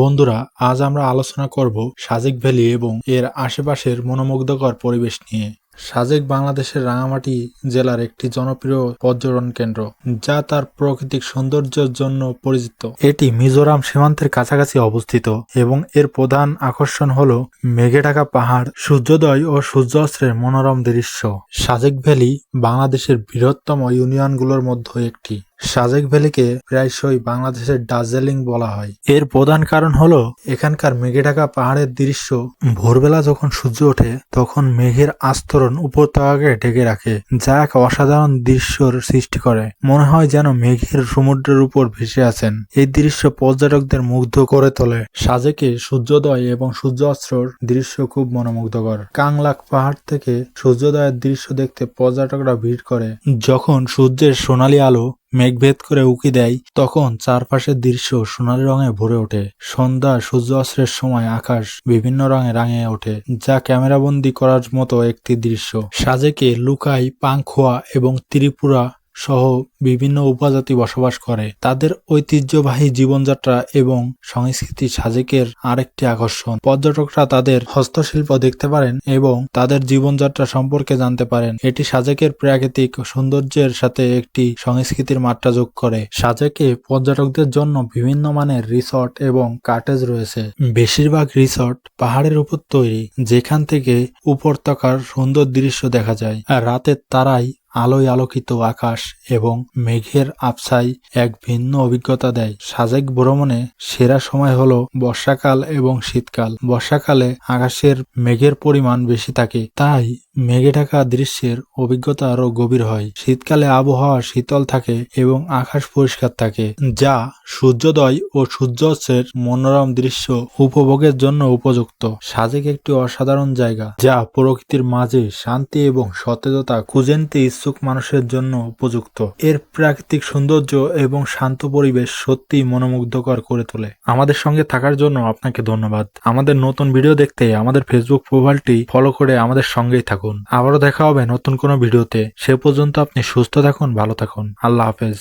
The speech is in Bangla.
বন্ধুরা, আজ আমরা আলোচনা করব সাজেক ভ্যালি এবং এর আশেপাশের মনোমুগ্ধকর পরিবেশ নিয়ে। সাজেক বাংলাদেশের রাঙামাটি জেলার একটি জনপ্রিয় পর্যটন কেন্দ্র, যা তার প্রাকৃতিক সৌন্দর্যের জন্য পরিচিত। এটি মিজোরাম সীমান্তের কাছাকাছি অবস্থিত এবং এর প্রধান আকর্ষণ হল মেঘে ঢাকা পাহাড়, সূর্যোদয় ও সূর্যাস্তের মনোরম দৃশ্য। সাজেক ভ্যালি বাংলাদেশের বৃহত্তম ইউনিয়নগুলোর মধ্যে একটি। সাজেক ভ্যালিকে প্রায়শই বাংলাদেশের দার্জিলিং বলা হয়। এর প্রধান কারণ হলো, এখানকার মেঘে ঢাকা পাহাড়ের দৃশ্য। ভোরবেলা যখন সূর্য ওঠে, তখন মেঘের আস্তরণ উপত্যকাকে ঢেকে রাখে, যা এক অসাধারণ দৃশ্যর সৃষ্টি করে। মনে হয় যেন মেঘের সমুদ্রের উপর ভেসে আছেন। এই দৃশ্য পর্যটকদের মুগ্ধ করে তোলে। সাজেকে সূর্যোদয় এবং সূর্যাস্তর দৃশ্য খুব মনোমুগ্ধকর। কাংলাক পাহাড় থেকে সূর্যোদয়ের দৃশ্য দেখতে পর্যটকরা ভিড় করে। যখন সূর্যের সোনালী আলো মেঘভেদ করে উকি দেয়, তখন চারপাশের দৃশ্য সোনালি রঙে ভরে ওঠে। সন্ধ্যা, সূর্য অস্ত্রের সময় আকাশ বিভিন্ন রঙে রাঙে ওঠে, যা ক্যামেরাবন্দি করার মতো একটি দৃশ্য। সাজেকে লুকাই, পাংখোয়া এবং ত্রিপুরা সহ বিভিন্ন উপজাতি বসবাস করে। তাদের ঐতিহ্যবাহী জীবনযাত্রা এবং সংস্কৃতি সাজেকের আরেকটি আকর্ষণ। পর্যটকরা তাদের হস্তশিল্প দেখতে পারেন এবং তাদের জীবনযাত্রা সম্পর্কে জানতে পারেন। এটি সাজেকের প্রাকৃতিক সৌন্দর্যের সাথে একটি সংস্কৃতির মাত্রা যোগ করে। সাজেকে পর্যটকদের জন্য বিভিন্ন মানের রিসর্ট এবং কাটেজ রয়েছে। বেশিরভাগ রিসর্ট পাহাড়ের উপর তৈরি, যেখান থেকে উপত্যকার সুন্দর দৃশ্য দেখা যায়। আর রাতের তারাই আলোয় আলোকিত আকাশ এবং মেঘের আবছাই এক ভিন্ন অভিজ্ঞতা দেয়। সাজেক ভ্রমণে সেরা সময় হলো বর্ষাকাল এবং শীতকাল। বর্ষাকালে আকাশের মেঘের পরিমাণ বেশি থাকে, তাই মেঘে ঢাকা দৃশ্যের অভিজ্ঞতা আরও গভীর হয়। শীতকালে আবহাওয়া শীতল থাকে এবং আকাশ পরিষ্কার থাকে, যা সূর্যোদয় ও সূর্যাস্তের মনোরম দৃশ্য উপভোগের জন্য উপযুক্ত। সাজেক একটি অসাধারণ জায়গা, যা প্রকৃতির মাঝে শান্তি এবং সতেজতা খুঁজে নিতে ইচ্ছুক মানুষের জন্য উপযুক্ত। এর প্রাকৃতিক সৌন্দর্য এবং শান্ত পরিবেশ সত্যি মনোমুগ্ধকর করে তোলে। আমাদের সঙ্গে থাকার জন্য আপনাকে ধন্যবাদ। আমাদের নতুন ভিডিও দেখতে আমাদের ফেসবুক প্রোফাইলটি ফলো করে আমাদের সঙ্গেই থাকুন। আবারও দেখা হবে নতুন কোনো ভিডিওতে। সে পর্যন্ত আপনি সুস্থ থাকুন, ভালো থাকুন। আল্লাহ হাফেজ।